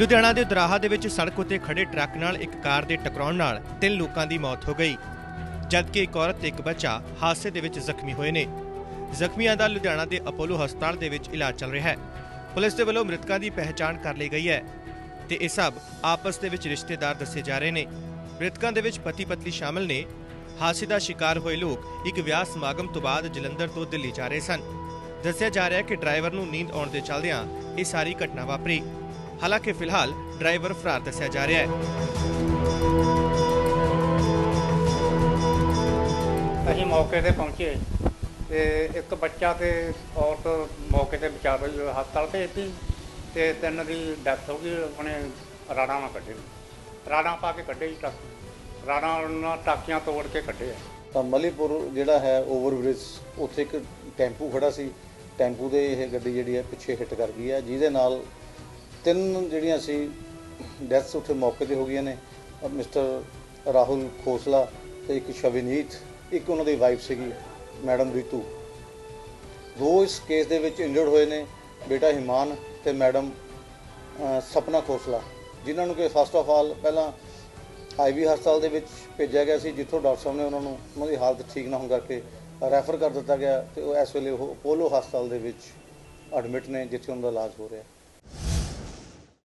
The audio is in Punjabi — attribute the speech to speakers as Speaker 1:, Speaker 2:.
Speaker 1: ਲੁਧਿਆਣਾ ਦੇ ਦਰਾਹਾ ਦੇ ਵਿੱਚ ਸੜਕ ਉੱਤੇ ਖੜੇ ਟਰੱਕ ਨਾਲ ਇੱਕ ਕਾਰ ਦੇ ਟਕਰਾਉਣ ਨਾਲ ਤਿੰਨ ਲੋਕਾਂ ਦੀ ਮੌਤ ਹੋ ਗਈ, ਜਦਕਿ ਇੱਕ ਔਰਤ ਤੇ ਇੱਕ ਬੱਚਾ ਹਾਦਸੇ ਦੇ ਵਿੱਚ ਜ਼ਖਮੀ ਹੋਏ ਨੇ। ਜ਼ਖਮੀਆਂ ਦਾ ਲੁਧਿਆਣਾ ਦੇ ਅਪੋਲੋ ਹਸਪਤਾਲ ਦੇ ਵਿੱਚ ਇਲਾਜ ਚੱਲ ਰਿਹਾ ਹੈ। ਪੁਲਿਸ ਦੇ ਵੱਲੋਂ ਮ੍ਰਿਤਕਾਂ ਦੀ ਪਹਿਚਾਣ ਕਰ ਲਈ ਗਈ ਹੈ ਤੇ ਇਹ ਸਭ ਆਪਸ ਦੇ ਵਿੱਚ ਰਿਸ਼ਤੇਦਾਰ ਦੱਸੇ ਜਾ ਰਹੇ ਨੇ। ਮ੍ਰਿਤਕਾਂ ਦੇ ਵਿੱਚ ਪਤੀ ਪਤਨੀ ਸ਼ਾਮਲ ਨੇ। ਹਾਦਸੇ ਦਾ ਸ਼ਿਕਾਰ ਹੋਏ ਲੋਕ ਇੱਕ ਵਿਆਹ ਸਮਾਗਮ ਤੋਂ ਬਾਅਦ ਜਲੰਧਰ ਤੋਂ ਦਿੱਲੀ ਜਾ ਰਹੇ ਸਨ। ਦੱਸਿਆ ਜਾ ਰਿਹਾ ਹੈ ਕਿ ਡਰਾਈਵਰ ਨੂੰ ਨੀਂਦ ਆਉਣ ਦੇ ਚੱਲਦਿਆਂ ਇਹ ਸਾਰੀ ਘਟਨਾ ਵਾਪਰੀ। ਹਾਲਾਂਕਿ ਫਿਲਹਾਲ ਡਰਾਈਵਰ ਫਰਾਰ ਦੱਸਿਆ ਜਾ ਰਿਹਾ ਹੈ।
Speaker 2: ਅਸੀਂ ਮੌਕੇ ਤੇ ਪਹੁੰਚੇ ਤੇ ਇੱਕ ਬੱਚਾ ਤੇ ਔਰਤ ਮੌਕੇ ਤੇ ਬਚਾ ਲਈ ਹਸਪਤਾਲ ਭੇਜਤੀ। ਤੇ ਤਿੰਨ ਦੀ ਡੈਥ ਹੋ ਗਈ ਆਪਣੇ ਰਾੜਾਂ ਨਾਲ ਕੱਢੇ। ਰਾੜਾਂ ਪਾ ਕੇ ਕੱਢੇ ਜੀ ਟੱਕ ਰਾੜਾਂ ਨਾਲ ਟਾਕੀਆਂ ਤੋੜ ਕੇ ਕੱਢੇ ਆ।
Speaker 3: ਤਾਂ ਮਲੀਪੁਰ ਜਿਹੜਾ ਹੈ ਓਵਰਬ੍ਰਿਜ ਉੱਥੇ ਇੱਕ ਟੈਂਪੂ ਖੜਾ ਸੀ। ਟੈਂਪੂ ਦੇ ਇਹ ਗੱਡੀ ਜਿਹੜੀ ਹੈ ਪਿੱਛੇ ਹਿੱਟ ਕਰ ਗਈ ਹੈ। ਜਿਹਦੇ ਨਾਲ ਤਿੰਨ ਜਿਹੜੀਆਂ ਸੀ ਡੈਥਸ ਉੱਥੇ ਮੌਕੇ ਤੇ ਹੋ ਗਈਆਂ ਨੇ। ਮਿਸਟਰ ਰਾਹੁਲ ਖੋਸਲਾ ਤੇ ਇੱਕ ਸ਼ਵਿਨੀਤ, ਇੱਕ ਉਹਨਾਂ ਦੀ ਵਾਈਫ ਸੀਗੀ ਮੈਡਮ ਰੀਤੂ। ਦੋ ਇਸ ਕੇਸ ਦੇ ਵਿੱਚ ਇੰਜਰਡ ਹੋਏ ਨੇ ਬੇਟਾ ਹਿਮਾਨ ਤੇ ਮੈਡਮ ਸਪਨਾ ਖੋਸਲਾ, ਜਿਨ੍ਹਾਂ ਨੂੰ ਕਿ ਫਸਟ ਆਫ ਆਲ ਪਹਿਲਾਂ ਆਈਵੀ ਹਸਪਤਾਲ ਦੇ ਵਿੱਚ ਭੇਜਿਆ ਗਿਆ ਸੀ, ਜਿੱਥੋਂ ਡਾਕਟਰ ਸਾਹਿਬ ਨੇ ਉਹਨਾਂ ਨੂੰ ਉਹਨਾਂ ਦੀ ਹਾਲਤ ਠੀਕ ਨਾ ਹੋਣ ਕਰਕੇ ਰੈਫਰ ਕਰ ਦਿੱਤਾ ਗਿਆ ਤੇ ਉਹ ਇਸ ਵੇਲੇ ਉਹ ਅਪੋਲੋ ਹਸਪਤਾਲ ਦੇ ਵਿੱਚ ਐਡਮਿਟ ਨੇ, ਜਿੱਥੇ ਉਹਨਾਂ ਦਾ ਇਲਾਜ ਹੋ ਰਿਹਾ।